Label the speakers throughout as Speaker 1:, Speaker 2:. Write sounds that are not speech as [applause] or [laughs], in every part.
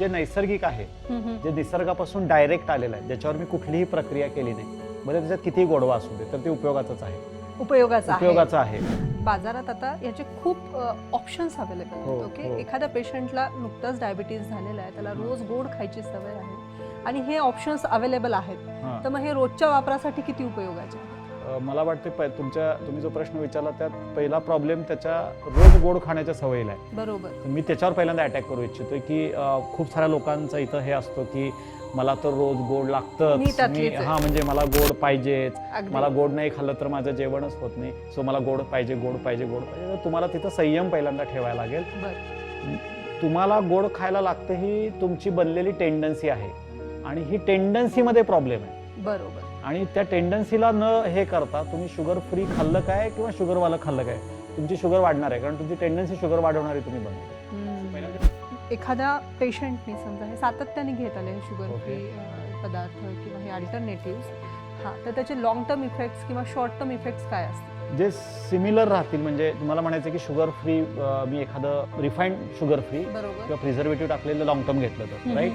Speaker 1: जे नैसर्गिक आहे. जे निसर्गापासून डायरेक्ट आलेलं आहे ज्याच्यावर मी कुठलीही प्रक्रिया केली नाही. म्हणजे त्याच्यात कितीही गोडवा असू दे तर ते उपयोगाचंच आहे.
Speaker 2: उपयोगाचा आहे.
Speaker 1: उपयोगाचं आहे.
Speaker 2: बाजारात आता याचे खूप ऑप्शन्स अवेलेबल
Speaker 1: हो,
Speaker 2: आहेत ओके
Speaker 1: हो.
Speaker 2: एखाद्या पेशंटला नुकताच डायबिटीज झालेला आहे त्याला रोज गोड खायची सवय आहे. आणि हे ऑप्शन्स अवेलेबल आहेत.
Speaker 1: हां.
Speaker 2: तर मग हे रोजच्या वापरासाठी किती उपयोगाचे?
Speaker 1: मला वाटते प- तुमच्या तुम्ही जो प्रश्न विचारला त्यात पहिला प्रॉब्लेम त्याच्या रोज गोड खाण्याच्या सवयीला आहे.
Speaker 2: बरोबर.
Speaker 1: मी त्याच्यावर पहिल्यांदा अटॅक करू इच्छितोय की खूप साऱ्या लोकांचा इथं हे असतो की मला तर रोज गोड लागतं मी. हा म्हणजे मला गोड पाहिजेच. मला गोड नाही खाल्लं तर माझं जेवणच होत नाही. सो मला गोड पाहिजे गोड पाहिजे गोड पाहिजे. तर तुम्हाला तिथं संयम पहिल्यांदा ठेवायला लागेल. तुम्हाला गोड खायला लागतं ही तुमची बनलेली टेंडन्सी आहे. आणि ही टेंडन्सीमध्ये प्रॉब्लेम आहे.
Speaker 2: बरोबर
Speaker 1: आणि त्या टेंडन्सीला न हे करता तुम्ही शुगर फ्री खाल्लं काय किंवा शुगरवालं खाल्लं काय तुमची शुगर वाढणार आहे कारण तुमची टेंडन्सी शुगर वाढवणारी तुम्ही बनवते.
Speaker 2: एखाद्या पेशंटने समजा हे सातत्याने घेत आले हे शुगर. फ्री पदार्थ किंवा हे अल्टरनेटिव्ह हा तर त्याचे लॉंग टर्म इफेक्ट्स किंवा शॉर्ट टर्म इफेक्ट्स काय असतात
Speaker 1: जे सिमिलर राहतील म्हणजे तुम्हाला म्हणायचं की शुगर फ्री मी एखादं रिफाईंड शुगर फ्री किंवा प्रिझर्वेटिव्ह टाकलेलं लॉंग टर्म घेतलं तर. राईट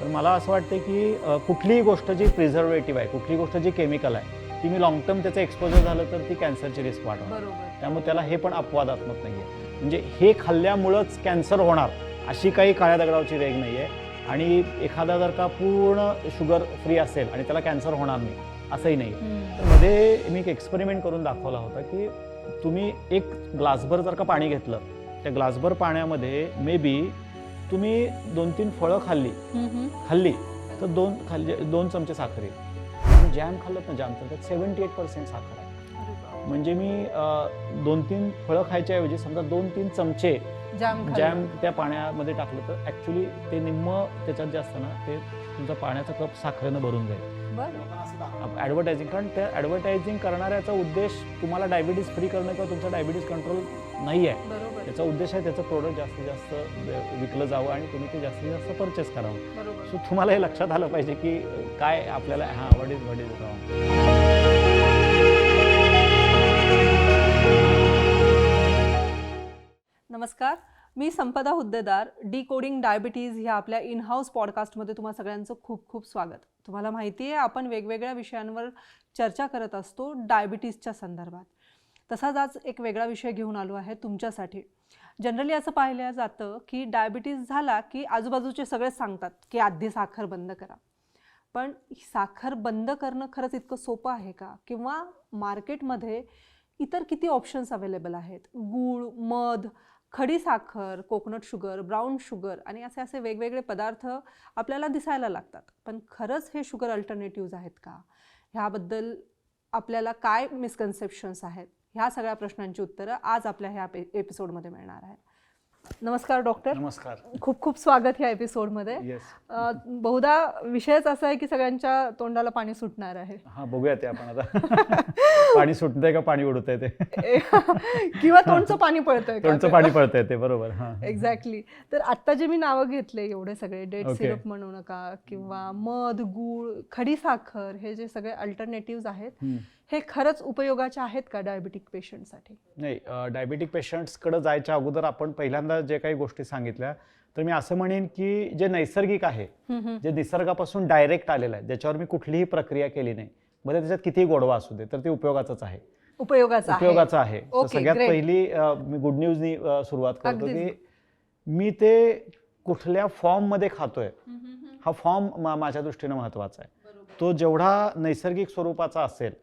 Speaker 1: तर मला असं वाटतं की कुठलीही गोष्ट जी प्रिझर्वेटिव्ह आहे कुठलीही गोष्ट जी केमिकल आहे ती मी लॉंग टर्म त्याचं एक्सपोजर झालं तर ती कॅन्सरची रिस्क वाढवणार
Speaker 2: बरोबर.
Speaker 1: त्यामुळे त्याला हे पण अपवादात्मक नाही आहे म्हणजे हे खाल्ल्यामुळंच कॅन्सर होणार अशी काही काळ्या दगडावची रेग नाही आहे आणि एखादा जर का पूर्ण शुगर फ्री असेल आणि त्याला कॅन्सर होणार नाही असंही नाही. तर मध्ये मी एक एक्सपेरिमेंट करून दाखवला होता की तुम्ही एक ग्लासभर जर का पाणी घेतलं त्या ग्लासभर पाण्यामध्ये मे बी तुम्ही दोन तीन फळं खाल्ली. खाल्ली तर दोन खाल्ली दोन चमचे साखर येईल जॅम खाल्लं ना जॅम तर त्यात सेवन्टी एट पर्सेंट साखर आहे. म्हणजे मी दोन तीन फळं खायच्या ऐवजी समजा दोन तीन चमचे.
Speaker 2: जॅम
Speaker 1: त्या पाण्यामध्ये टाकलं तर ॲक्च्युली ते निम्म त्याच्यात जे असतं ना ते तुमचा पाण्याचा कप साखरेनं भरून जाईल
Speaker 2: बरं.
Speaker 1: ॲडव्हर्टायझिंग कारण त्या ॲडव्हर्टायझिंग करणाऱ्याचा उद्देश तुम्हाला डायबिटीज फ्री करणं किंवा तुमचा डायबिटीज कंट्रोल नाही आहे त्याचा उद्देश आहे त्याचं प्रोडक्ट जास्तीत जास्त विकलं जावं आणि तुम्ही ते जास्तीत जास्त परचेस करावं. सो तुम्हाला हे लक्षात आलं पाहिजे की काय आपल्याला हां वड इज वड इज रॉंग
Speaker 2: नमस्कार. मी Sampada Huddedar decoding diabetes ह्या आपल्या इन हाऊस पॉडकास्टमध्ये तुम्हा सगळ्यांचं खूप खूप स्वागत. तुम्हाला माहिती आहे आपण वेगवेगळ्या विषयांवर चर्चा करत असतो डायबिटीजच्या संदर्भात. तसाच आज एक वेगळा विषय घेऊन आलो आहे तुमच्यासाठी. जनरली असं पाहिलं जातं की डायबिटीज झाला की आजूबाजूचे सगळे सांगतात की आधी साखर बंद करा. पण साखर बंद करणं खरंच इतकं सोपं आहे का? किंवा मार्केटमध्ये इतर किती ऑप्शन्स अवेलेबल आहेत? गूळ मध खडी साखर कोकोनट शुगर ब्राऊन शुगर आणि असे असे वेगवेगळे पदार्थ आपल्याला दिसायला लागतात. पण खरंच हे शुगर अल्टरनेटिव्ज आहेत का? ह्याबद्दल आपल्याला काय मिसकन्सेप्शन्स आहेत? ह्या सगळ्या प्रश्नांची उत्तरं आज आपल्या ह्या एपिसोडमध्ये मिळणार आहेत. नमस्कार डॉक्टर
Speaker 1: नमस्कार.
Speaker 2: खूप खूप स्वागत ह्या एपिसोडमध्ये
Speaker 1: येस
Speaker 2: अ, बहुधा विषयच असा आहे की सगळ्यांच्या तोंडाला पाणी सुटणार आहे.
Speaker 1: हां बघूया ते आपण आता. पाणी सुटतंय का पाणी उडतंय ते? [laughs]
Speaker 2: किंवा तोंडचं पाणी पडतंय
Speaker 1: तोंडचं पाणी पडतंय ते बरोबर. हां
Speaker 2: एक्झॅक्टली तर आता जे मी नावं घेतले एवढे सगळे डेट
Speaker 1: Okay.
Speaker 2: सिरप म्हणू नका किंवा मध गूळ खडी साखर हे जे सगळे अल्टरनेटिव्ह आहेत
Speaker 1: हम्म.
Speaker 2: हे खरंच उपयोगाचे आहेत का डायबिटिक पेशंटसाठी
Speaker 1: नाही डायबिटिक पेशंट्सकडे जायच्या अगोदर आपण पहिल्यांदा जे काही गोष्टी सांगितल्या तर मी असं म्हणेन की जे नैसर्गिक आहे जे निसर्गापासून डायरेक्ट आलेलं आहे ज्याच्यावर मी कुठलीही प्रक्रिया केली नाही भले त्याच्यात कितीही गोडवा असू दे तर ते उपयोगाचंच आहे.
Speaker 2: उपयोगाचा आहे.
Speaker 1: उपयोगाचं आहे. सगळ्यात. पहिली मी गुड न्यूजनी सुरुवात करतो. की मी ते कुठल्या फॉर्ममध्ये खातोय हा फॉर्म माझ्या दृष्टीनं महत्त्वाचा आहे. तो जेवढा नैसर्गिक स्वरूपाचा असेल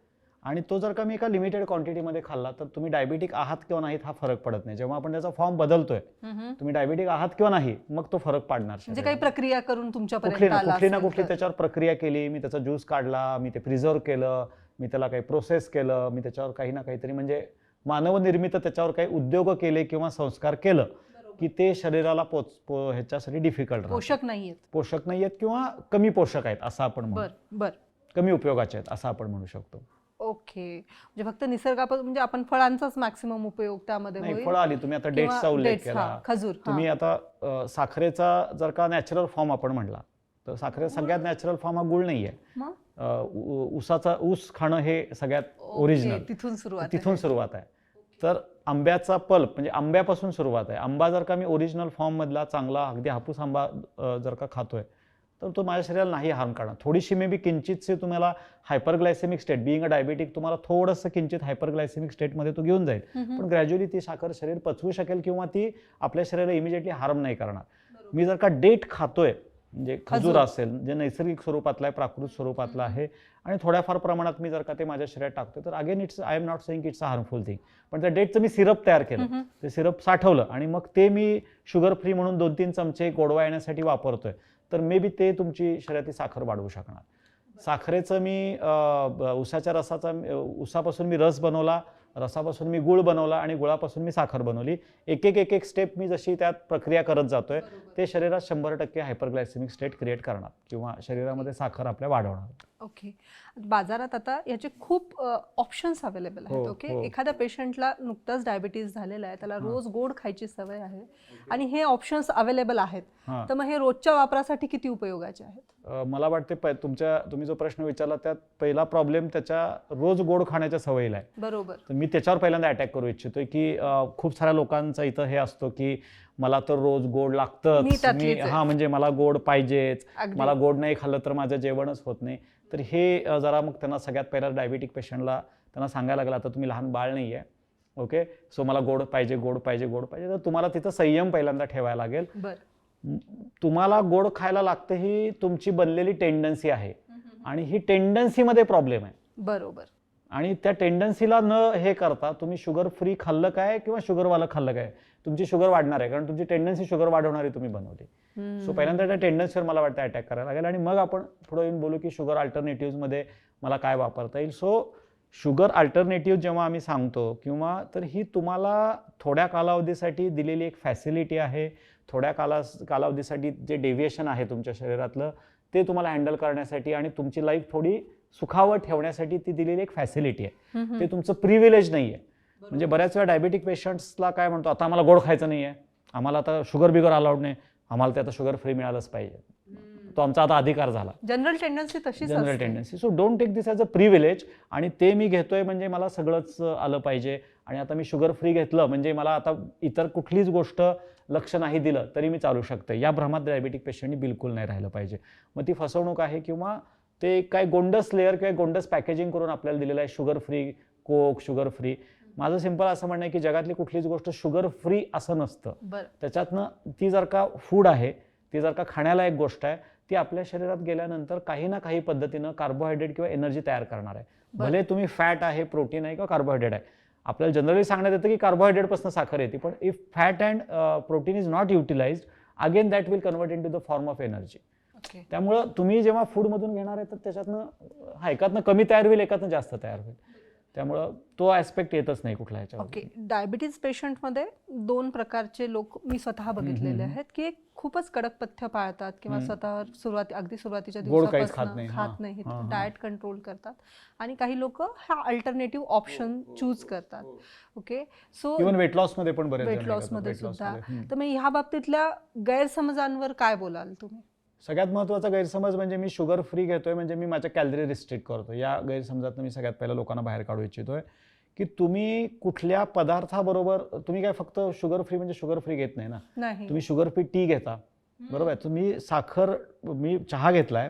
Speaker 1: आणि तो जर का मी एका लिमिटेड क्वांटिटीमध्ये खाल्ला तर तुम्ही डायबिटिक आहात किंवा नाहीत हा फरक पडत नाही. जेव्हा आपण त्याचा फॉर्म बदलतोय. तुम्ही डायबिटिक आहात किंवा नाही मग तो फरक पाडणार.
Speaker 2: म्हणजे. काही प्रक्रिया करून
Speaker 1: कुठली
Speaker 2: तुमच्यापर्यंत
Speaker 1: ना कुठली ना कुठली. त्याच्यावर प्रक्रिया केली मी त्याचा ज्यूस काढला मी ते प्रिझर्व केलं मी त्याला काही प्रोसेस केलं मी त्याच्यावर काही ना काहीतरी म्हणजे मानवनिर्मित त्याच्यावर काही उद्योग केले किंवा संस्कार केलं की ते शरीराला पोच पो ह्याच्यासाठी डिफिकल्ट
Speaker 2: पोषक नाहीयेत
Speaker 1: पोषक नाही आहेत किंवा कमी पोषक आहेत असं आपण म्हणू
Speaker 2: बर बर.
Speaker 1: कमी उपयोगाचे आहेत असं आपण म्हणू शकतो.
Speaker 2: ओके. म्हणजे फक्त निसर्गापासून म्हणजे आपण फळांचाच मॅक्सिमम उपयोग त्यामध्ये
Speaker 1: नाही
Speaker 2: होईल?
Speaker 1: फळं आली तुम्ही आता
Speaker 2: किंवा
Speaker 1: डेट्सचा उल्लेख
Speaker 2: dates,
Speaker 1: केला.
Speaker 2: खजूर हा.
Speaker 1: तुम्ही आता अ, साखरेचा जर का नॅचरल फॉर्म आपण म्हणला तर साखरेचा सगळ्यात नॅचरल फॉर्म हा गुळ नाही
Speaker 2: मग?
Speaker 1: ऊसाचा ऊस खाणं हे सगळ्यात
Speaker 2: ओके,
Speaker 1: ओरिजिनल
Speaker 2: तिथून सुरुवात
Speaker 1: तिथून. सुरुवात आहे. तर आंब्याचा पल्प म्हणजे आंब्यापासून सुरुवात आहे. आंबा जर का मी ओरिजिनल फॉर्ममधला चांगला अगदी हापूस आंबा अ, जर का खातोय तर तो माझ्या शरीराला नाही हार्म करणार. थोडीशी मे बी किंचितसे तुम्हाला hyperglycaemic state being a diabetic तुम्हाला थोडंसं किंचित हायपरग्लायसेमिक स्टेटमध्ये तो घेऊन जाईल. पण ग्रॅज्युअली ती साखर शरीर पचवू शकेल किंवा ती आपल्या शरीराला इमिजिएटली हार्म नाही करणार. मी जर का डेट खातोय म्हणजे खजूर. असेल जे नैसर्गिक स्वरूपातला आहे प्राकृत स्वरूपातला आहे आणि थोड्याफार प्रमाणात मी जर का ते माझ्या शरीरात टाकतो तर again it's I am not saying it's a harmful thing पण त्या डेटचं मी सिरप तयार केलं. ते सिरप साठवलं आणि मग ते मी शुगर फ्री म्हणून दोन तीन चमचे गोडवा येण्यासाठी वापरतोय. तर मे बी ते तुमची शरीरातली साखर वाढवू शकणार. साखरेचं मी उसाच्या रसाचा उसापासून मी रस बनवला रसापासून मी गुळ बनवला आणि गुळापासून मी साखर बनवली. एक एक एक एक स्टेप मी जशी त्यात प्रक्रिया करत जातोय ते शरीरात शंभर टक्के हायपरग्लायसेमिक स्टेट क्रिएट करणार किंवा शरीरामध्ये साखर आपल्या वाढवणार.
Speaker 2: ओके बाजारात आता याचे खूप ऑप्शन्स अवेलेबल आहेत
Speaker 1: हो,
Speaker 2: ओके
Speaker 1: हो.
Speaker 2: एखाद्या पेशंटला नुकताच डायबिटीज झालेला आहे त्याला रोज गोड खायची सवय आहे आणि हे ऑप्शन्स अवेलेबल आहेत
Speaker 1: हां.
Speaker 2: तर मग हे रोजच्या वापरासाठी किती उपयोगाचे आहेत?
Speaker 1: मला वाटते तुमच्या तुम्ही जो प्रश्न विचारला त्यात पहिला प्रॉब्लेम त्याच्या रोज गोड खाण्याच्या सवयीला आहे.
Speaker 2: बरोबर.
Speaker 1: तर मी त्याच्यावर पहिल्यांदा अटॅक करू इच्छितोय की खूप साऱ्या लोकांचा इथं हे असतो की मला तर रोज गोड
Speaker 2: त्यातलीच
Speaker 1: मी. हा म्हणजे मला गोड पाहिजेच. मला गोड नाही खाल्लं तर माझं जेवणच होत नाही. तर हे जरा मग त्यांना सगळ्यात पहिला डायबिटिक पेशंटला त्यांना सांगायला लागलं आता तुम्ही लहान बाळ नाही आहे ओके सो मला गोड पाहिजे गोड पाहिजे गोड पाहिजे. तर तुम्हाला तिथं संयम पहिल्यांदा ठेवायला लागेल. तुम्हाला गोड खायला लागतं ही तुमची बनलेली टेंडन्सी आहे. आणि ही टेंडन्सीमध्ये प्रॉब्लेम आहे.
Speaker 2: बरोबर.
Speaker 1: आणि त्या टेंडन्सीला न हे करता तुम्ही शुगर फ्री खाल्लं काय किंवा शुगरवालं खाल्लं काय? तुमची शुगर वाढणार आहे कारण तुमची टेंडन्सी शुगर वाढवणारी तुम्ही बनवली. सो पहिल्यांदा त्या टेंडन्सीवर मला वाटतं अटॅक करायला लागेल आणि मग आपण पुढे येऊन बोलू की शुगर अल्टरनेटिव्हमध्ये मला काय वापरता येईल. सो शुगर अल्टरनेटिव्ह जेव्हा आम्ही सांगतो किंवा तर ही तुम्हाला थोड्या कालावधीसाठी दिलेली एक फॅसिलिटी आहे. थोड्या काला कालावधीसाठी जे डेव्हिएशन आहे तुमच्या शरीरातलं ते तुम्हाला हँडल करण्यासाठी आणि तुमची लाईफ थोडी सुखावं ठेवण्यासाठी ती दिलेली एक फॅसिलिटी आहे. ते तुमचं प्रिव्हिलेज नाही आहे म्हणजे बऱ्याच वेळा डायबेटिक पेशंट्सला काय म्हणतो आता आम्हाला गोड खायचं नाही आहे आम्हाला आता शुगर बिगर अलाउड नाही. आम्हाला ते आता शुगर फ्री मिळालंच पाहिजे. तो आमचा आता अधिकार झाला.
Speaker 2: जनरल टेंडन्सी तशीच
Speaker 1: general. Tendency so don't take this as a privilege आणि ते मी घेतोय म्हणजे मला सगळंच आलं पाहिजे. आणि आता मी शुगर फ्री घेतलं म्हणजे मला आता इतर कुठलीच गोष्ट लक्ष नाही दिलं तरी मी चालू शकते. या भ्रमात डायबेटिक पेशंटनी बिलकुल नाही राहिलं पाहिजे. मग ती फसवणूक आहे किंवा ते काय गोंडस लेअर किंवा गोंडस पॅकेजिंग करून आपल्याला दिलेलं आहे sugar free coke sugar free माझं सिंपल असं म्हणणं आहे की जगातली कुठलीच गोष्ट शुगर फ्री असं नसतं. त्याच्यातनं ती जर का फूड आहे ती जर का खाण्याला एक गोष्ट आहे ती आपल्या शरीरात गेल्यानंतर काही ना काही पद्धतीनं कार्बोहायड्रेट किंवा एनर्जी तयार करणार आहे. भले तुम्ही फॅट आहे प्रोटीन आहे किंवा कार्बोहायड्रेट आहे. आपल्याला जनरली सांगण्यात येतं की कार्बोहायड्रेटपासून साखर येते पण if fat and protein is not utilize again that will convert into the form of energy त्यामुळं तुम्ही जेव्हा फूडमधून घेणार आहे तर त्याच्यातनं हा एकातनं कमी तयार होईल एकातनं जास्त तयार होईल. त्यामुळं तो ॲस्पेक्ट येतच नाही कुठल्या ह्याच्यावर
Speaker 2: ओके डायबिटीज पेशंटमध्ये दोन प्रकारचे लोक मी स्वतः बघितलेले आहेत की एक खूपच कडक पथ्य पाळतात किंवा स्वतः सुरुवाती अगदी सुरुवातीच्या
Speaker 1: खात
Speaker 2: दिवसापासून
Speaker 1: नाही.
Speaker 2: खात
Speaker 1: हां.
Speaker 2: नाहीत
Speaker 1: हां, हां.
Speaker 2: डाएट कंट्रोल करतात. आणि काही लोक हा अल्टरनेटिव्ह ऑप्शन चूज करतात. ओके सो
Speaker 1: इव्हन वेट लॉसमध्ये पण बरेच
Speaker 2: वेट
Speaker 1: लॉसमध्ये
Speaker 2: सुद्धा.
Speaker 1: मध्ये.
Speaker 2: तर मग ह्या बाबतीतल्या गैरसमजांवर काय बोलाल तुम्ही?
Speaker 1: सगळ्यात महत्त्वाचा गैरसमज म्हणजे मी शुगर फ्री घेतोय म्हणजे मी माझ्या कॅलरी रिस्ट्रिक्ट करतो या गैरसमजात मी सगळ्यात पहिला लोकांना बाहेर काढू इच्छितोय. की तुम्ही कुठल्या पदार्थाबरोबर तुम्ही काय फक्त शुगर फ्री म्हणजे शुगर फ्री घेत नाही ना? तुम्ही शुगर फ्री टी घेता. बरोबर? आहे तुम्ही साखर मी चहा घेतलाय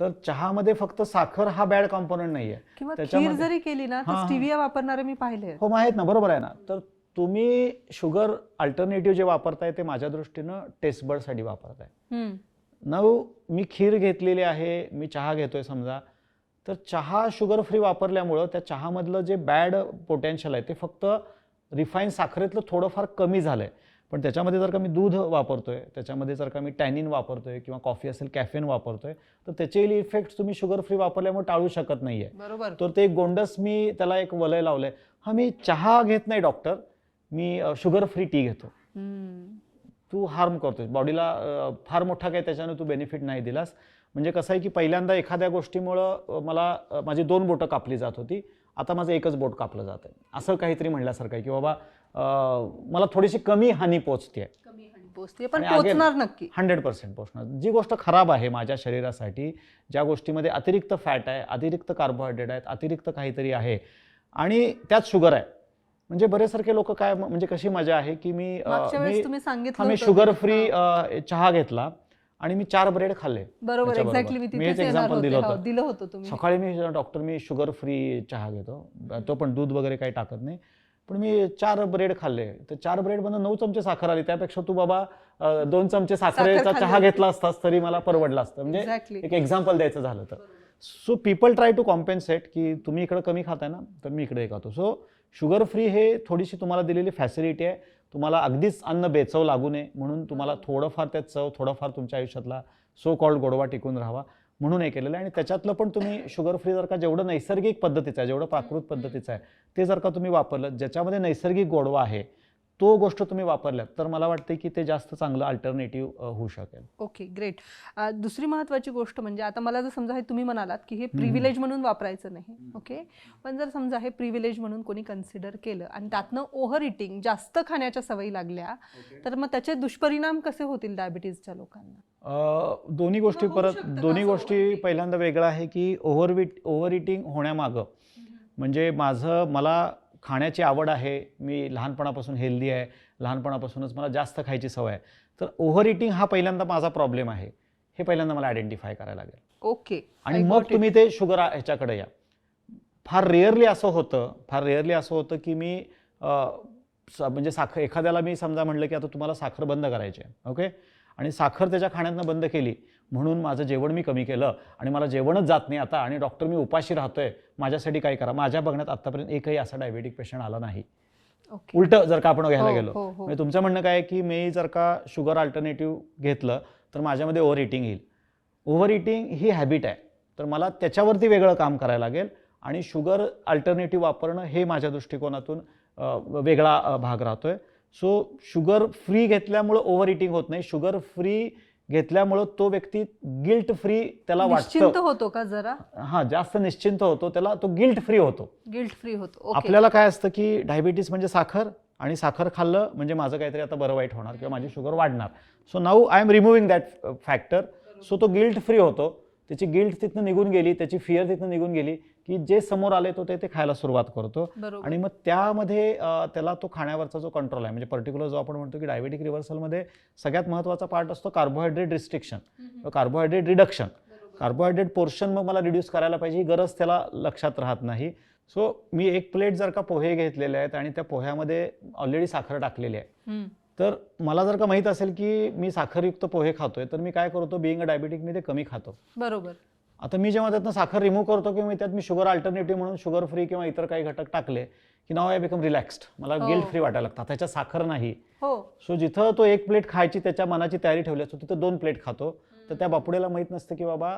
Speaker 1: तर चहामध्ये फक्त साखर हा बॅड कॉम्पोनंट नाही आहे
Speaker 2: किंवा खीर
Speaker 1: त्याच्यामध्ये-
Speaker 2: जरी केली ना. स्टिविया वापरणारे मी पाहिले.
Speaker 1: हो माहीत ना बरोबर आहे ना? तर तुम्ही शुगर अल्टरनेटिव्ह जे वापरताय ते माझ्या दृष्टीनं टेस्ट बर्डसाठी वापरताय. नऊ मी खीर घेतलेली आहे मी चहा घेतोय समजा. तर चहा शुगर फ्री वापरल्यामुळं त्या चहामधलं जे बॅड पोटेन्शियल आहे ते फक्त रिफाईन साखरेतलं थोडंफार कमी झालं आहे पण त्याच्यामध्ये जर का मी दूध वापरतोय त्याच्यामध्ये जर का मी टॅनिन वापरतोय किंवा कॉफी असेल कॅफेन वापरतोय तर त्याचे इफेक्ट तुम्ही शुगर फ्री वापरल्यामुळे टाळू शकत नाही आहे
Speaker 2: बरोबर.
Speaker 1: तर ते गोंडस मी त्याला एक वलय लावलंय. हा मी चहा घेत नाही डॉक्टर मी शुगर फ्री टी घेतो. तू हार्म करतोय बॉडीला फार मोठा काही त्याच्यानं तू बेनिफिट नाही दिलास. म्हणजे कसं आहे की पहिल्यांदा एखाद्या गोष्टीमुळं मला माझी दोन बोटं कापली जात होती. आता माझं एकच बोट कापलं जात आहे. असं काहीतरी म्हणल्यासारखं आहे की बाबा मला थोडीशी कमी हानी पोचते
Speaker 2: पोचते पण
Speaker 1: आणि again-
Speaker 2: पोचणार नक्की.
Speaker 1: हंड्रेड पर्सेंट पोचणार. जी गोष्ट खराब आहे माझ्या शरीरासाठी ज्या गोष्टीमध्ये अतिरिक्त फॅट आहे अतिरिक्त कार्बोहायड्रेट आहेत अतिरिक्त काहीतरी आहे आणि त्यात शुगर आहे. म्हणजे बरेचसारखे लोक काय म्हणजे कशी मजा आहे की मी मी हा शुगर फ्री
Speaker 2: हा.
Speaker 1: चहा घेतला आणि मी चार ब्रेड खाल्ले
Speaker 2: बरोबर. एक्झॅक्टली मी
Speaker 1: मी
Speaker 2: तिथेच
Speaker 1: एक
Speaker 2: येणार
Speaker 1: example
Speaker 2: होते.
Speaker 1: दिलं
Speaker 2: हो,
Speaker 1: होतं.
Speaker 2: दिलं होतं
Speaker 1: सकाळी मी डॉक्टर मी शुगर फ्री चहा घेतो. तो पण दूध वगैरे काही टाकत नाही. पण मी चार ब्रेड खाल्ले. तर चार ब्रेड मधून नऊ चमचे साखर आली. त्यापेक्षा तू बाबा दोन चमचे साखरेचा चहा. घेतला असतास तरी मला परवडलं असतं. म्हणजे एक एक्झाम्पल द्यायचं झालं तर. So people try to compensate की तुम्ही इकडे कमी खाताय ना तर मी इकडे खातो. सो शुगर फ्री हे थोडीशी तुम्हाला दिलेली फॅसिलिटी आहे. तुम्हाला अगदीच अन्न बेचव लागू नये म्हणून तुम्हाला थोडंफार त्यात चव थोडंफार तुमच्या आयुष्यातला सो कॉल्ड गोडवा टिकून राहावा म्हणून हे केलेलं आहे. आणि त्याच्यातलं पण तुम्ही शुगर फ्री जर का जेवढं नैसर्गिक पद्धतीचं आहे जेवढं प्राकृत पद्धतीचं आहे ते जर का तुम्ही वापरलं ज्याच्यामध्ये नैसर्गिक गोडवा आहे तो गोष्ट तुम्ही वापरल्यात तर मला वाटते की ते जास्त चांगलं अल्टरनेटिव्ह होऊ शकेल.
Speaker 2: ओके ग्रेट दुसरी महत्वाची गोष्ट म्हणजे आता मला जर समजा हे तुम्ही म्हणालात की हे प्रिव्हिलेज म्हणून वापरायचं नाही ओके? पण जर समजा हे प्रिव्हिलेज म्हणून कोणी कन्सिडर केलं आणि त्यातनं ओव्हर इटिंग जास्त खाण्याच्या सवयी लागल्या तर मग त्याचे दुष्परिणाम कसे होतील डायबिटीजच्या लोकांना?
Speaker 1: अ, दोन्ही गोष्टी
Speaker 2: होऊ
Speaker 1: परत दोन्ही गोष्टी? पहिल्यांदा वेगळं आहे की ओव्हरविट ओव्हर इटिंग होण्यामागं म्हणजे माझं मला खाण्याची आवड आहे मी लहानपणापासून हेल्दी आहे लहानपणापासूनच मला जास्त खायची सवय आहे. तर ओव्हर इटिंग हा पहिल्यांदा माझा प्रॉब्लेम आहे. हे पहिल्यांदा मला आयडेंटिफाय करायला लागेल.
Speaker 2: ओके
Speaker 1: आणि मग तुम्ही ते शुगर ह्याच्याकडे या. फार रेअरली असं होतं फार रेअरली असं होतं की मी म्हणजे साखर एखाद्याला मी समजा म्हणलं की आता तुम्हाला साखर बंद करायची आहे ओके आणि साखर त्याच्या खाण्यातनं बंद केली म्हणून माझं जेवण मी कमी केलं आणि मला जेवणच जात नाही आता आणि डॉक्टर मी उपाशी राहतोय. माझ्यासाठी काय करा? माझ्या बघण्यात आतापर्यंत एकही असा डायबेटिक पेशंट आला नाही.
Speaker 2: ओके.
Speaker 1: उलट जर का आपण घ्यायला
Speaker 2: हो,
Speaker 1: गेलो
Speaker 2: हो, हो.
Speaker 1: म्हणजे तुमचं म्हणणं काय की मी जर का शुगर अल्टरनेटिव्ह घेतलं तर माझ्यामध्ये ओव्हर इटिंग येईल. ओव्हर इटिंग ही हॅबिट आहे. तर मला त्याच्यावरती वेगळं काम करायला लागेल आणि शुगर अल्टरनेटिव्ह वापरणं हे माझ्या दृष्टिकोनातून वेगळा भाग राहतोय. सो शुगर फ्री घेतल्यामुळं ओव्हर इटिंग होत नाही. शुगर फ्री घेतल्यामुळं तो व्यक्ती गिल्ट फ्री त्याला
Speaker 2: निश्चिंत
Speaker 1: वाटतं.
Speaker 2: होतो का जरा?
Speaker 1: हा जास्त निश्चिंत होतो. त्याला तो गिल्ट फ्री होतो.
Speaker 2: गिल्ट फ्री होतो.
Speaker 1: आपल्याला काय असतं की डायबिटीस म्हणजे साखर आणि साखर खाल्लं म्हणजे माझं काहीतरी आता बरं वाईट होणार किंवा माझी शुगर वाढणार. So now I am removing that factor so तो गिल्ट फ्री होतो. त्याची गिल्ट तिथनं निघून गेली त्याची फिअर तिथनं निघून गेली. की जे समोर आले तो ते ते खायला सुरुवात करतो. आणि मग त्यामध्ये त्याला तो खाण्यावरचा जो कंट्रोल आहे म्हणजे पर्टिक्युलर जो आपण म्हणतो की डायबेटिक रिव्हर्सलमध्ये सगळ्यात महत्त्वाचा पार्ट असतो carbohydrate restriction carbohydrate reduction carbohydrate portion मग मला रिड्यूस करायला पाहिजे ही गरज त्याला लक्षात राहत नाही. सो मी एक प्लेट जर का पोहे घेतलेले आहेत आणि त्या पोह्यामध्ये ऑलरेडी साखर टाकलेली आहे. तर मला जर का माहीत असेल की मी साखरयुक्त पोहे खातोय तर मी काय करतो बिईंग अ डायबिटिक मी ते कमी खातो.
Speaker 2: बरोबर.
Speaker 1: आता मी जेव्हा त्यातनं साखर रिमूव्ह करतो किंवा मी त्यात मी शुगर अल्टरनेटिव्ह म्हणून शुगर फ्री किंवा इतर काही घटक टाकले की नाव आय बिकम रिलॅक्स्ड मला
Speaker 2: हो.
Speaker 1: गिल्ट फ्री वाटायला लागतं. त्याच्यात साखर नाही.
Speaker 2: हो.
Speaker 1: सो जिथं तो एक प्लेट खायची त्याच्या मनाची तयारी ठेवली असतो तिथं दोन प्लेट खातो. तर त्या बापुडेला माहीत नसतं की बाबा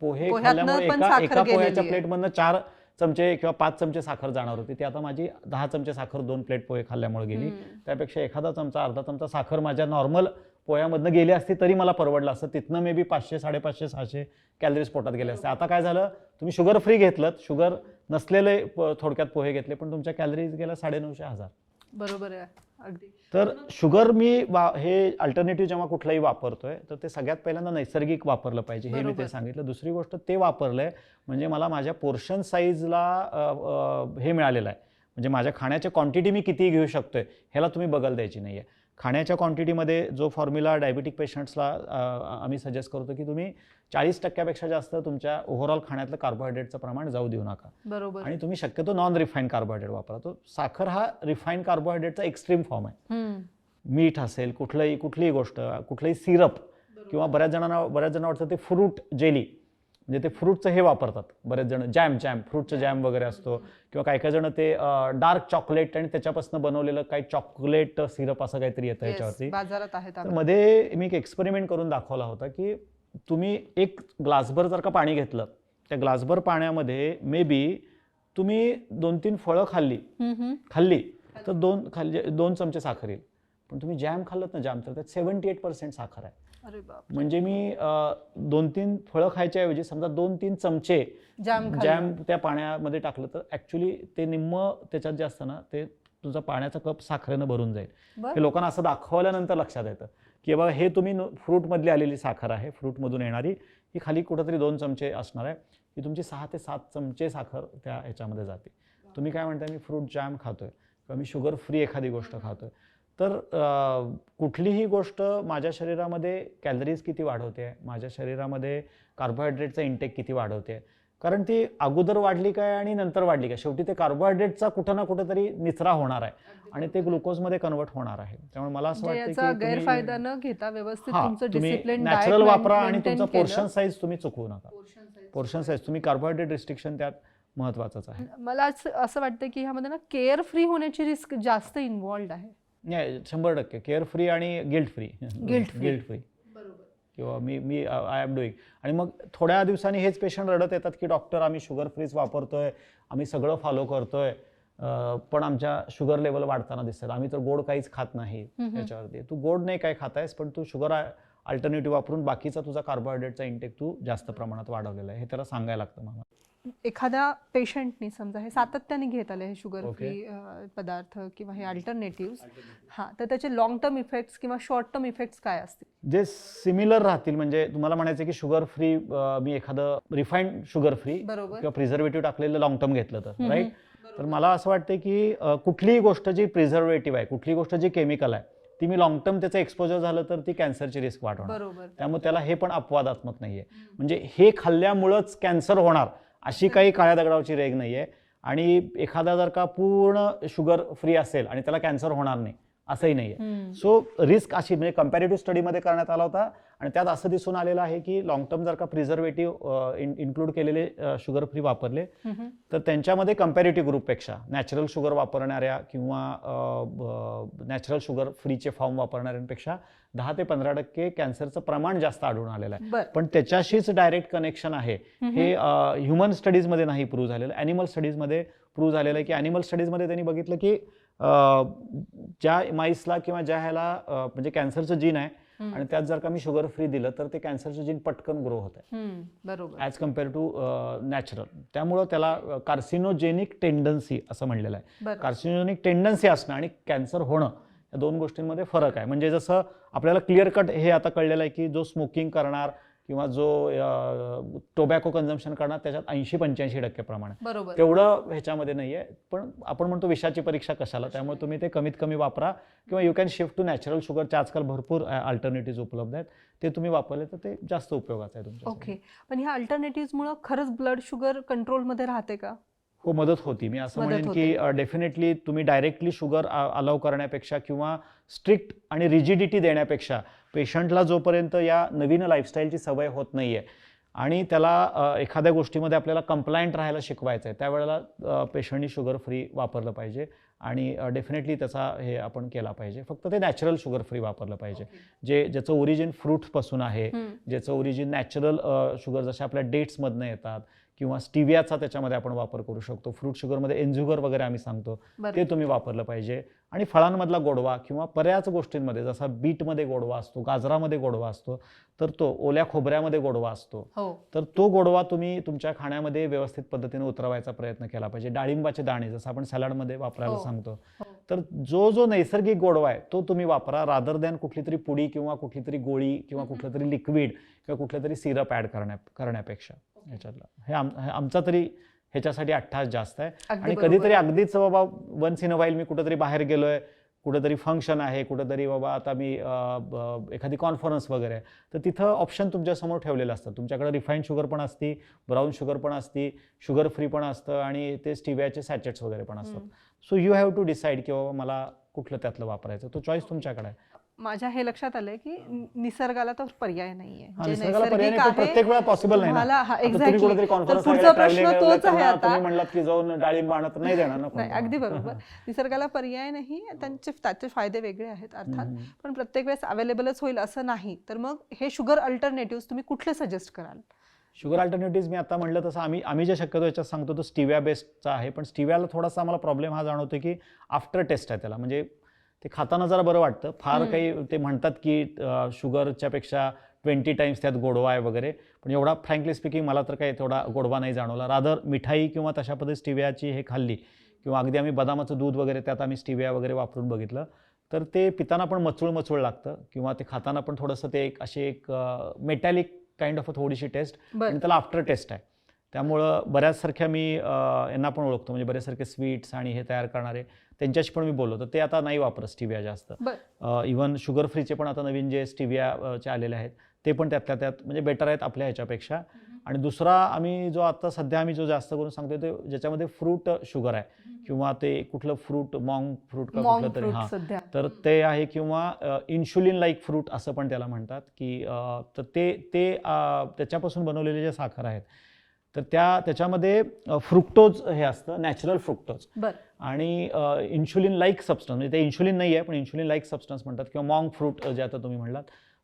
Speaker 1: पोहे
Speaker 2: पोह्यातनं
Speaker 1: खाल्ल्यामुळे
Speaker 2: पण
Speaker 1: एका
Speaker 2: साखर
Speaker 1: एका
Speaker 2: गेलेली
Speaker 1: पोह्याच्या
Speaker 2: आहे.
Speaker 1: प्लेटमधनं चार चमचे किंवा पाच चमचे साखर जाणार होती. ती आता माझी दहा चमचे साखर दोन प्लेट पोहे खाल्ल्यामुळे गेली.
Speaker 2: हम्म.
Speaker 1: त्यापेक्षा एखादा चमचा अर्धा चमचा साखर माझ्या नॉर्मल पोह्यामधनं गेली असती तरी मला परवडलं असतं. तिथनं मे बी पाचशे साडेपाचशे सहाशे कॅलरीज पोटात गेले असते. आता काय झालं तुम्ही शुगर फ्री घेतलं शुगर नसलेले थोडक्यात पोहे घेतले पण तुमच्या कॅलरीज गेल्या साडेनऊशे हजार.
Speaker 2: बरोबर आहे. अगदी.
Speaker 1: तर शुगर मी वा हे अल्टरनेटिव्ह जेव्हा कुठलंही वापरतोय तर ते सगळ्यात पहिल्यांदा नैसर्गिक वापरलं पाहिजे. हे मी. ते सांगितलं. दुसरी गोष्ट ते वापरलंय म्हणजे मला माझ्या पोर्शन साईजला हे मिळालेलं आहे. म्हणजे माझ्या खाण्याच्या क्वांटिटी मी किती घेऊ शकतोय ह्याला तुम्ही बगल द्यायची नाही आहे खाण्याच्या क्वांटिटीमध्ये जो फॉर्म्युला डायबिटिक पेशंट्सला आम्ही सजेस्ट करतो की तुम्ही चाळीस टक्क्यापेक्षा जास्त तुमच्या ओव्हरऑल खाण्यातलं कार्बोहायड्रेटचं प्रमाण जाऊ देऊ नका.
Speaker 2: बरोबर.
Speaker 1: आणि तुम्ही शक्यतो नॉन रिफाईन कार्बोहायड्रेट वापरा. तो साखर हा रिफाईन कार्बोहायड्रेटचा एक्स्ट्रीम फॉर्म आहे. मीठ असेल कुठलंही कुठलीही गोष्ट कुठलंही सिरप किंवा बऱ्याच जणांना बऱ्याच जणांना वाटतं ते फ्रूट जेली म्हणजे ते फ्रूटचं हे वापरतात. बरेच जण जॅम जॅम फ्रूटचं जॅम वगैरे असतो. किंवा काही काही जण ते डार्क चॉकलेट आणि त्याच्यापासून बनवलेलं काही चॉकलेट सिरप असं काहीतरी येतं
Speaker 2: Yes,
Speaker 1: याच्यावरती
Speaker 2: बाजारात आहेत
Speaker 1: तर
Speaker 2: आता.
Speaker 1: मध्ये मी एक एक्सपेरिमेंट करून दाखवला होता की तुम्ही एक ग्लासभर जर का पाणी घेतलं त्या ग्लासभर पाण्यामध्ये मे बी तुम्ही दोन तीन फळं खाल्ली. खाल्ली. तर दोन खाल्ली दोन चमचे साखर येईल. पण तुम्ही जॅम खाल्लं ना जॅम तर त्यात सेवन्टी एट पर्सेंट साखर आहे.
Speaker 2: अरे बाप
Speaker 1: म्हणजे मी दोन तीन फळं खायच्या ऐवजी समजा दोन तीन चमचे
Speaker 2: जॅम
Speaker 1: त्या पाण्यामध्ये टाकलं तर ॲक्च्युली ते निम्म त्याच्यात जे असतं ना ते तुझा पाण्याचा कप साखरेनं भरून जाईल. हे लोकांना असं दाखवल्यानंतर लक्षात येतं की बाबा हे तुम्ही फ्रूटमधली आलेली साखर आहे फ्रूटमधून येणारी ही खाली कुठंतरी दोन चमचे असणार आहे ही तुमची सहा ते सात चमचे साखर त्या ह्याच्यामध्ये जाते. तुम्ही काय म्हणताय मी फ्रूट जॅम खातोय किंवा मी शुगर फ्री एखादी गोष्ट खातोय तर कुठलीही गोष्ट माझ्या शरीरामध्ये कॅलरीज किती वाढवते माझ्या शरीरामध्ये कार्बोहायड्रेटचा इंटेक किती वाढवते कारण ती अगोदर वाढली काय आणि नंतर वाढली काय? शेवटी ते कार्बोहायड्रेटचा कुठं ना कुठं तरी निचरा होणार आहे आणि ते ग्लुकोजमध्ये कन्वर्ट होणार आहे. त्यामुळे मला असं
Speaker 2: म्हणजे
Speaker 1: वाटतं
Speaker 2: गैरफायदा न घेता व्यवस्थित तुमचं
Speaker 1: तुम्ही
Speaker 2: डिसिप्लिन
Speaker 1: नॅचरल वापरा आणि तुमचा पोर्शन साईज तुम्ही चुकवू नका. पोर्शन साईज तुम्ही कार्बोहायड्रेट रिस्ट्रिक्शन त्यात महत्वाचंच आहे.
Speaker 2: मला असं असं वाटतं की ह्यामध्ये ना केअर फ्री होण्याची रिस्क जास्त इन्व्हॉल्ड आहे.
Speaker 1: नाही शंभर टक्के. केअर फ्री आणि guilt free
Speaker 2: free.
Speaker 1: Guilt free [laughs] किंवा मी मी आय एम डुईंग आणि मग थोड्या दिवसांनी हेच पेशंट रडत येतात की डॉक्टर आम्ही शुगर फ्रीज वापरतोय. आम्ही सगळं फॉलो करतोय. पण आमच्या शुगर लेवल वाढताना दिसतात. आम्ही तर गोड काहीच खात नाही
Speaker 2: हम्म.
Speaker 1: याच्यावरती. तू गोड नाही काय खातायस पण तू शुगर अल्टरनेटिव्ह वापरून बाकीचा तुझा कार्बोहायड्रेटचा इंटेक तू जास्त प्रमाणात वाढवलेला आहे. हे त्याला सांगायला लागतं मला
Speaker 2: एखाद्या पेशंटनी समजा हे सातत्याने घेत आले हे शुगर. फ्री पदार्थ किंवा हे अल्टरनेटिव्ह हा तर त्याचे लॉंग टर्म इफेक्ट्स किंवा शॉर्ट टर्म इफेक्ट्स काय असतील?
Speaker 1: जे सिमिलर राहतील म्हणजे तुम्हाला म्हणायचं की शुगर फ्री मी एखादं रिफाईंड शुगर फ्री
Speaker 2: बरोबर.
Speaker 1: किंवा प्रिझर्वेटिव्ह टाकलेलं लॉंग टर्म घेतलं तर. राईट तर मला असं वाटतं की कुठलीही गोष्ट जी प्रिझर्वेटिव्ह आहे कुठलीही गोष्ट जी केमिकल आहे ती मी लॉंग टर्म त्याचं एक्सपोजर झालं तर ती कॅन्सरची रिस्क वाढवणार. त्यामुळे त्याला हे पण अपवादात्मक नाहीये. म्हणजे हे खाल्ल्यामुळंच कॅन्सर होणार अशी काही काळ्या दगडावरची रेग नाही आहे आणि एखादा जर का पूर्ण शुगर फ्री असेल आणि त्याला कॅन्सर होणार नाही असंही नाहीये
Speaker 2: हम्म.
Speaker 1: सो रिस्क अशी म्हणजे कम्पॅरेटिव्ह स्टडीमध्ये करण्यात आला होता आणि त्यात असं दिसून आलेलं आहे की लॉंग टर्म जर का प्रिझर्वेटिव्ह इन्क्लूड केलेले शुगर फ्री वापरले. तर त्यांच्यामध्ये कम्पॅरेटिव्ह ग्रुपपेक्षा नॅचरल शुगर वापरणाऱ्या किंवा नॅचरल शुगर फ्रीचे फॉर्म वापरणाऱ्यांपेक्षा दहा ते पंधरा टक्के कॅन्सरचं प्रमाण जास्त आढळून आलेलं आहे पण त्याच्याशीच डायरेक्ट कनेक्शन आहे. हे ह्युमन स्टडीजमध्ये नाही प्रूव्ह झालेलं ॲनिमल स्टडीजमध्ये प्रूव्ह झालेलं आहे की ॲनिमल स्टडीजमध्ये त्यांनी बघितलं की ज्या माईसला किंवा ज्या ह्याला म्हणजे कॅन्सरचं जीन आहे. आणि त्यात जर का मी शुगर फ्री दिलं तर ते कॅन्सरचं जीन पटकन ग्रो होत आहे.
Speaker 2: बरोबर.
Speaker 1: ॲज कंपेअर टू नॅचरल त्यामुळं त्याला कार्सिनोजेनिक टेंडन्सी असं म्हणलेलं आहे. कार्सिनोजेनिक टेंडन्सी असणं आणि कॅन्सर होणं या दोन गोष्टींमध्ये फरक आहे. म्हणजे जसं आपल्याला क्लिअर कट हे आता कळलेलं आहे की जो स्मोकिंग करणार किंवा जो टोबॅको कन्झम्पशन करणार त्याच्यात ऐंशी पंच्याऐंशी टक्के प्रमाण
Speaker 2: बरोबर.
Speaker 1: तेवढं ह्याच्यामध्ये नाही आहे पण आपण म्हणतो विषाची परीक्षा कशाला त्यामुळे तुम्ही ते कमीत कमी वापरा. किंवा you can shift to natural शुगरच्या आजकाल भरपूर अल्टरनेटिव्ह उपलब्ध आहेत. ते तुम्ही वापरले तर ते जास्त उपयोगाचं आहे तुमच्या
Speaker 2: ओके पण ह्या अल्टरनेटिव्हमुळे खरंच ब्लड शुगर कंट्रोलमध्ये राहते का?
Speaker 1: हो मदत होती. मी असं म्हणेन की डेफिनेटली तुम्ही डायरेक्टली शुगर अलाव करण्यापेक्षा किंवा स्ट्रिक्ट आणि रिजिडिटी देण्यापेक्षा पेशंटला जोपर्यंत या नवीन लाईफस्टाईलची सवय होत नाही आहे आणि त्याला एखाद्या गोष्टीमध्ये आपल्याला कंप्लायंट राहायला शिकवायचं आहे त्यावेळेला पेशंटनी शुगर फ्री वापरलं पाहिजे आणि डेफिनेटली त्याचा हे आपण केला पाहिजे. फक्त ते नॅचरल शुगर फ्री वापरलं पाहिजे. जे ज्याचं ओरिजिन फ्रूट्सपासून आहे. ज्याचं ओरिजिन नॅचरल शुगर जसे आपल्या डेट्समधनं येतात किंवा स्टिवियाचा त्याच्यामध्ये आपण वापर करू शकतो. फ्रूट शुगरमध्ये एन्झुगर वगैरे आम्ही सांगतो. ते तुम्ही वापरलं पाहिजे. आणि फळांमधला गोडवा किंवा बऱ्याच गोष्टींमध्ये जसा बीटमध्ये गोडवा असतो गाजरामध्ये गोडवा असतो तर तो ओल्या खोबऱ्यामध्ये गोडवा असतो.
Speaker 2: हो.
Speaker 1: तर तो गोडवा तुम्ही तुमच्या खाण्यामध्ये व्यवस्थित पद्धतीने उतरवायचा प्रयत्न केला पाहिजे. डाळिंबाचे दाणे जसं आपण सॅलडमध्ये वापरायला
Speaker 2: हो.
Speaker 1: सांगतो.
Speaker 2: हो.
Speaker 1: तर जो जो नैसर्गिक गोडवा आहे तो तुम्ही वापरा. रादर दॅन कुठली तरी पुडी किंवा कुठली तरी गोळी किंवा. कुठलं तरी लिक्विड किंवा कुठलं तरी सिरप ॲड करण्या करण्यापेक्षा. ह्याच्यातला हे आम आमचा तरी ह्याच्यासाठी अठ्ठास जास्त आहे. आणि. कधीतरी अगदीच बाबा वन्स इन अ वाईल मी कुठेतरी बाहेर गेलोय कुठेतरी फंक्शन आहे कुठेतरी बाबा आता मी एखादी कॉन्फरन्स वगैरे. आहे तर तिथं ऑप्शन तुमच्यासमोर ठेवलेलं असतं तुमच्याकडे रिफाईंड शुगर पण असती ब्राऊन शुगर पण असती शुगर फ्री पण असतं आणि ते स्टिव्याचे सॅचेट्स वगैरे पण असतात. So you have to decide की बाबा मला कुठलं त्यातलं वापरायचं. तो चॉईस तुमच्याकडे आहे.
Speaker 2: माझ्या हे लक्षात आलंय की निसर्गाला तर पर्याय नाहीये.
Speaker 1: हा,
Speaker 2: जे
Speaker 1: निसर्गाला पर्याय
Speaker 2: नैसर्गिक
Speaker 1: नाही, तो प्रत्येक वेळा पॉसिबल नाही ना.
Speaker 2: तुम्हाला हा
Speaker 1: आता तुम्ही
Speaker 2: एक्झॅक्टली
Speaker 1: कुठेतरी
Speaker 2: तर
Speaker 1: conference
Speaker 2: पुढचा
Speaker 1: वगैरे
Speaker 2: प्रश्न
Speaker 1: traveling वगैरे
Speaker 2: तोच आहे आता.
Speaker 1: म्हणलात की जाऊन डाळिंब आणत नाही देणार ना [laughs]
Speaker 2: नाही
Speaker 1: कोणी.
Speaker 2: अगदी बरोबर. [laughs] निसर्गाला पर्याय नाही त्यांचे त्याचे फायदे वेगळे आहेत अर्थात. पण प्रत्येक वेळेस अवेलेबलच होईल असं नाही. तर मग हे शुगर अल्टरनेटिव्ह तुम्ही कुठले सजेस्ट कराल?
Speaker 1: शुगर अल्टरनेटिव्ह मी आता म्हटलं तसं आम्ही आम्ही जे शक्यतो याच्यात सांगतो तो स्टिव्या बेस्टचा आहे. पण स्टिव्याला थोडासा आम्हाला प्रॉब्लेम हा जाणवतो की आफ्टर टेस्ट आहे त्याला. म्हणजे ते खाताना जरा बरं वाटतं. फार. काही ते म्हणतात की अं, शुगरच्या पेक्षा ट्वेंटी टाइम्स त्यात गोडवा आहे वगैरे. पण एवढा फ्रँकली स्पीकिंग मला तर काही तेवढा गोडवा नाही जाणवला. रादर मिठाई किंवा तशा पद्धती स्टिव्याची हे खाल्ली किंवा अगदी आम्ही बदामाचं दूध वगैरे त्यात आम्ही स्टिव्या वगैरे वापरून बघितलं. तर ते पिताना पण मचूळ मचूळ लागतं किंवा ते खाताना पण थोडंसं ते एक अशी एक मेटॅलिक काइंड ऑफ थोडीशी टेस्ट आणि त्याला आफ्टर टेस्ट आहे. त्यामुळं बऱ्याचसारख्या मी अं, यांना पण ओळखतो. म्हणजे बरेचसारखे स्वीट्स आणि हे तयार करणारे त्यांच्याशी पण मी बोललो. तर ते आता नाही वापरत स्टिविया जास्त. इवन शुगर फ्रीचे पण आता नवीन जे स्टिविया चे आलेले आहेत ते पण त्यातल्या त्यात म्हणजे बेटर आहेत आपल्या ह्याच्यापेक्षा. आणि दुसरा आम्ही जो आता सध्या आम्ही जो जास्त करून सांगतोय ते ज्याच्यामध्ये फ्रूट शुगर आहे. किंवा ते कुठलं फ्रूट मॉंग फ्रूट का कुठलं तरी हां. तर ते आहे किंवा इन्शुलिन लाईक फ्रूट असं पण त्याला म्हणतात की तर ते ते त्याच्यापासून बनवलेले जे साखर आहेत तर त्या त्याच्यामध्ये फ्रुक्टोज हे असतं नॅचरल फ्रुक्टोज आणि इन्शुलिन लाईक सबस्टन्स म्हणजे ते इन्शुलिन नाही आहे पण इन्शुलिन लाईक सबस्टन्स म्हणतात किंवा मॉंग फ्रूट जे आता तुम्ही म्हणलात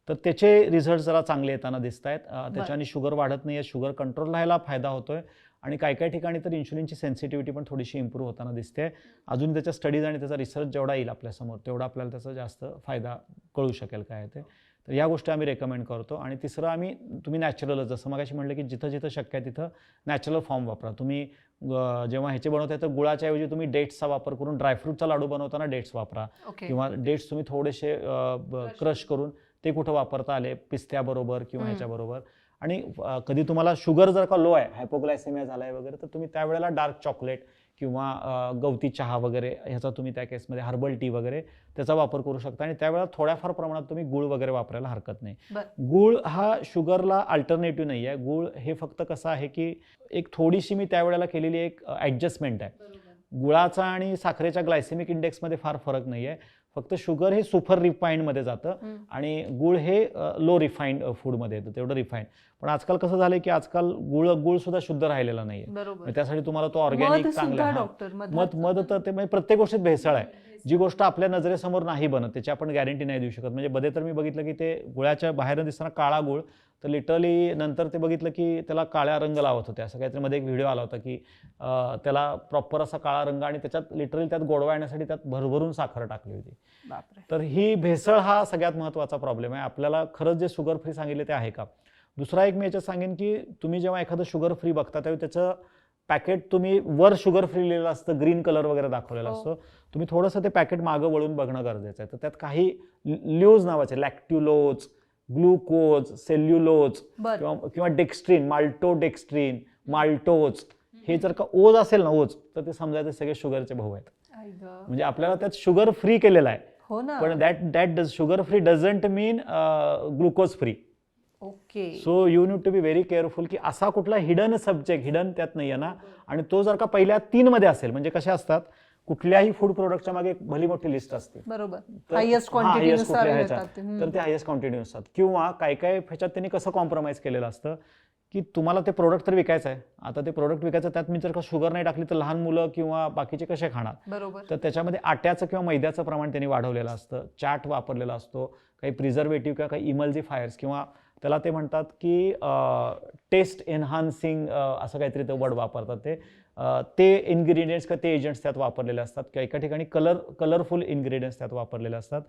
Speaker 1: तर त्याचे रिझल्ट जरा चांगले येताना दिसत आहेत त्याच्याने शुगर वाढत नाही आहे शुगर कंट्रोल राहायला फायदा होतोय. आणि काही काही ठिकाणी तर इन्शुलिनची सेन्सिटिव्हिटी पण थोडीशी इम्प्रूव्ह होताना दिसते. अजून त्याच्या स्टडीज आणि त्याचा रिसर्च जेवढा येईल आपल्यासमोर तेवढा आपल्याला त्याचा जास्त फायदा कळू शकेल काय आहे ते. तर या गोष्टी आम्ही रेकमेंड करतो. आणि तिसरं आम्ही तुम्ही नॅचरलच जसं मगाशी म्हटलं की जिथं जिथं शक्य आहे तिथं नॅचरल फॉर्म वापरा. तुम्ही जेव्हा ह्याचे बनवताय तर गुळाच्या ऐवजी तुम्ही डेट्सचा वापर करून ड्रायफ्रूटचा लाडू बनवताना डेट्स वापरा. किंवा डेट्स तुम्ही थोडेसे क्रश करून ते कुठं वापरता आले? पिस्त्याबरोबर किंवा. ह्याच्याबरोबर. आणि कधी तुम्हाला शुगर जर का लो आहे हायपोग्लायसेमिया झालाय वगैरे तर तुम्ही त्यावेळेला डार्क चॉकलेट किंवा गवती चहा वगैरे ह्याचा तुम्ही त्या केसमध्ये हर्बल टी वगैरे त्याचा वापर करू शकता. आणि त्यावेळेला थोड्याफार प्रमाणात तुम्ही गुळ वगैरे वापरायला हरकत नाही. गुळ हा शुगरला अल्टरनेटिव्ह नाही आहे. गुळ हे फक्त कसं आहे की एक थोडीशी मी त्यावेळेला केलेली एक ॲडजस्टमेंट आहे. गुळाचा आणि साखरेच्या ग्लायसेमिक इंडेक्समध्ये फार फरक नाही आहे फक्त शुगर हे सुपर रिफाईंडमध्ये जातं. आणि गुळ हे लो रिफाईंड फूडमध्ये येतं तेवढं रिफाईंड पण आजकाल कसं झालंय की आजकाल गुळ गुळ सुद्धा शुद्ध राहिलेला नाही
Speaker 2: बरोबर.
Speaker 1: त्यासाठी तुम्हाला तो ऑर्गॅनिक चांगला मध मध तर ते म्हणजे प्रत्येक गोष्टीत भेसळ आहे. जी गोष्ट आपल्या नजरेसमोर नाही बनत त्याची आपण गॅरंटी नाही देऊ शकत. म्हणजे मध्ये तर मी बघितलं की ते गुळाच्या बाहेर दिसताना काळा गुळ तर लिटरली नंतर ते बघितलं की त्याला काळ्या रंग लावत होते. असं काहीतरी मध्ये एक व्हिडिओ आला होता की त्याला प्रॉपर असा काळा रंग आणि त्याच्यात लिटरली त्यात गोडवा येण्यासाठी त्यात भरभरून साखर टाकली होती. तर ही भेसळ हा सगळ्यात महत्त्वाचा प्रॉब्लेम आहे. आपल्याला खरंच जे शुगर फ्री सांगितले ते आहे का? दुसरा एक मी याच्यात सांगेन की तुम्ही जेव्हा एखादं शुगर फ्री बघता त्यावेळी त्याचं पॅकेट तुम्ही वर शुगर फ्री लिहिलेलं असतं ग्रीन कलर वगैरे दाखवलेला
Speaker 2: हो.
Speaker 1: असतो. तुम्ही थोडंसं ते पॅकेट मागं वळून बघणं गरजेचं आहे. तर त्यात काही ल्यूज नावाचे लॅक्ट्युलोज ग्लुकोज सेल्युलोज किंवा किंवा डेक्स्ट्रीन माल्टोडेक्स्ट्रीन माल्टोज हे जर का ओज असेल ना ओज तर ते समजायचे सगळे शुगरचे भाऊ आहेत. म्हणजे आपल्याला त्यात शुगर फ्री केलेलं आहे.
Speaker 2: हो
Speaker 1: पण that that does sugar free doesn't mean glucose free
Speaker 2: okay
Speaker 1: so you need to be very careful की असा कुठला हिडन सब्जेक्ट हिडन त्यात नाही आहे ना. आणि तो जर का पहिल्या तीन मध्ये असेल म्हणजे कसे असतात? कुठल्याही फूड प्रोडक्टच्या मागे एक भली मोठी लिस्ट असते.
Speaker 2: बरोबर.
Speaker 1: तर-
Speaker 2: क्वांटिटी ते. हम्म.
Speaker 1: तर ते हायएस्ट क्वांटिटी असतात किंवा काय काय ह्याच्यात त्यांनी कसं कॉम्प्रोमाइज केलेलं असतं? की तुम्हाला ते प्रोडक्ट तर विकायचं आहे आता ते प्रोडक्ट विकायचं त्यात मी जर का शुगर नाही टाकली तर लहान मुलं किंवा बाकीचे कसे खाणार?
Speaker 2: बरोबर.
Speaker 1: तर त्याच्यामध्ये आट्याचं किंवा मैद्याचं प्रमाण त्यांनी वाढवलेलं असतं. चाट वापरलेला असतो. काही प्रिझर्वेटिव्ह किंवा काही इमल्सिफायर्स किंवा त्याला ते म्हणतात की टेस्ट एन्हान्सिंग असं काहीतरी ते वर्ड वापरतात ते. ते इन्ग्रेडियंट्स किंवा ते एजंट्स त्यात वापरलेले असतात किंवा एका ठिकाणी कलर कलरफुल इन्ग्रेडियंट्स त्यात वापरलेले असतात.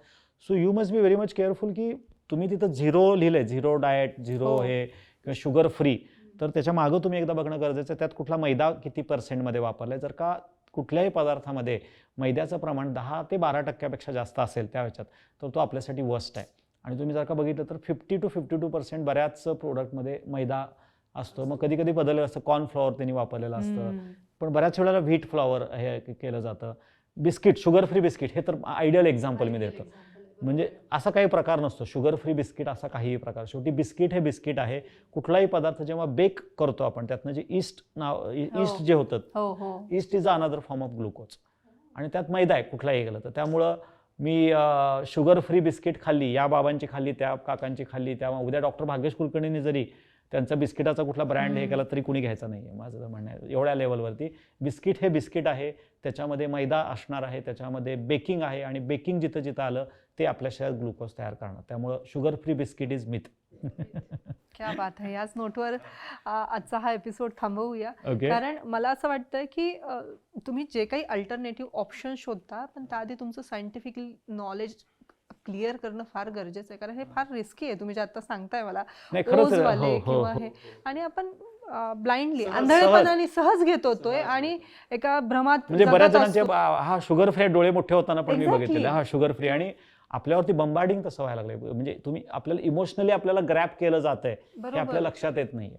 Speaker 1: So you must be very much careful की तुम्ही तिथं झिरो लिहिलंय झिरो डाएट झिरो
Speaker 2: हो.
Speaker 1: किंवा शुगर फ्री तर त्याच्या मागं तुम्ही एकदा बघणं गरजेचं आहे त्यात कुठला मैदा किती पर्सेंटमध्ये वापरलाय? जर का कुठल्याही पदार्थामध्ये मैद्याचं प्रमाण दहा ते बारा टक्क्यापेक्षा जास्त असेल त्या ह्याच्यात तर तो आपल्यासाठी वर्स्ट आहे. आणि तुम्ही जर का बघितलं तर fifty two fifty two percent बऱ्याच प्रोडक्टमध्ये मैदा असतो. मग कधी कधी बदललेलं असतं. कॉर्नफ्लॉवर त्यांनी वापरलेलं असतं. पण बऱ्याच वेळेला व्हीट फ्लॉवर हे केलं जातं. बिस्किट शुगर फ्री बिस्किट हे तर आयडियल एक्झाम्पल मी देतो. म्हणजे असा काही प्रकार नसतो. शुगर फ्री बिस्किट असा काहीही प्रकार. शेवटी बिस्किट हे बिस्किट आहे. कुठलाही पदार्थ जेव्हा बेक करतो आपण त्यातनं जे ईस्ट नाव ईस्ट
Speaker 2: हो.
Speaker 1: जे होतं yeast is another form of glucose आणि त्यात मैदा आहे कुठलाही गेलं तर. त्यामुळं मी शुगर फ्री बिस्किट खाल्ली या बाबांची खाल्ली त्या काकांची खाल्ली त्या उद्या डॉक्टर भाग्येश कुलकर्णीने जरी त्यांचा बिस्किटाचा कुठला ब्रँड हे. केला तरी कुणी घ्यायचा नाही आहे माझं म्हणणं आहे. एवढ्या लेवलवरती बिस्किट हे बिस्किट आहे त्याच्यामध्ये मैदा असणार आहे त्याच्यामध्ये बेकिंग आहे आणि बेकिंग जिथं जिथं आलं ते आपल्या शरीरात ग्लुकोज तयार करणार. त्यामुळं sugar free biscuit is myth. [laughs]
Speaker 2: क्या बात आहे याच नोटवर आजचा हा एपिसोड थांबवूया.
Speaker 1: ओके
Speaker 2: कारण मला असं वाटतं की तुम्ही जे काही अल्टरनेटिव्ह ऑप्शन शोधता पण त्याआधी तुमचं सायंटिफिक नॉलेज क्लिअर करणं फार गरजेचं आहे. कारण हे फार रिस्की आहे तुम्ही जे आता सांगताय मला. ओझवाले
Speaker 1: हो हो
Speaker 2: किंवा
Speaker 1: हो.
Speaker 2: हे. आणि आपण ब्लाइंडली आंधळेपणाने सहज. घेत होतोय आणि एका भ्रमात
Speaker 1: म्हणजे बऱ्याच जणांचे हा शुगर फ्री डोळे मोठे होताना पण मी. बघितलेलं हा शुगर फ्री आणि आपल्यावरती बंबार्डिंग तसं व्हायला लागलंय? म्हणजे तुम्ही आपल्याला इमोशनली आपल्याला ग्रॅप केलं जात आहे हे. आपल्या लक्षात येत नाहीये.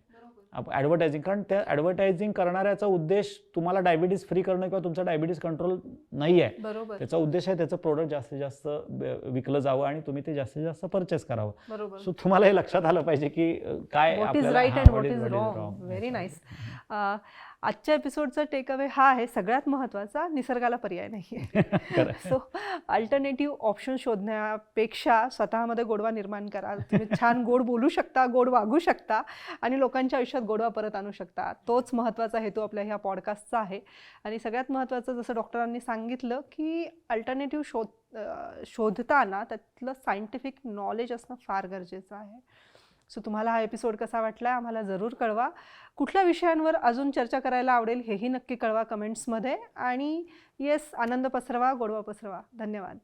Speaker 1: ॲडव्हर्टायझिंग कारण त्या ॲडव्हर्टायझिंग करणाऱ्याचा उद्देश तुम्हाला डायबिटीज फ्री करणं किंवा तुमचा डायबिटीज कंट्रोल नाही आहे त्याचा उद्देश आहे त्याचं प्रोडक्ट जास्तीत जास्त विकलं जावं आणि तुम्ही ते जास्तीत जास्त परचेस करावं. सो तुम्हाला हे लक्षात आलं पाहिजे की काय.
Speaker 2: व्हेरी नाईस [laughs] आजच्या एपिसोडचा टेक अवे हा आहे सगळ्यात महत्त्वाचा निसर्गाला पर्याय नाही. सो अल्टरनेटिव्ह ऑप्शन शोधण्यापेक्षा स्वतःमध्ये गोडवा निर्माण करा. तुम्ही छान गोड बोलू शकता गोड वागू शकता आणि लोकांच्या आयुष्यात गोडवा परत आणू शकता. तोच महत्त्वाचा हेतू आपल्या ह्या पॉडकास्टचा आहे. आणि सगळ्यात महत्त्वाचं जसं डॉक्टरांनी सांगितलं की अल्टरनेटिव्ह शोध शोधताना त्यातलं सायंटिफिक नॉलेज असणं फार गरजेचं आहे. सो तुम्हाला हा एपिसोड कसा वाटला आम्हाला जरूर कळवा. कुठल्या विषयांवर अजून चर्चा करायला आवडेल हेही नक्की कळवा कमेंट्समध्ये आणि येस आनंद पसरवा गोडवा पसरवा. धन्यवाद.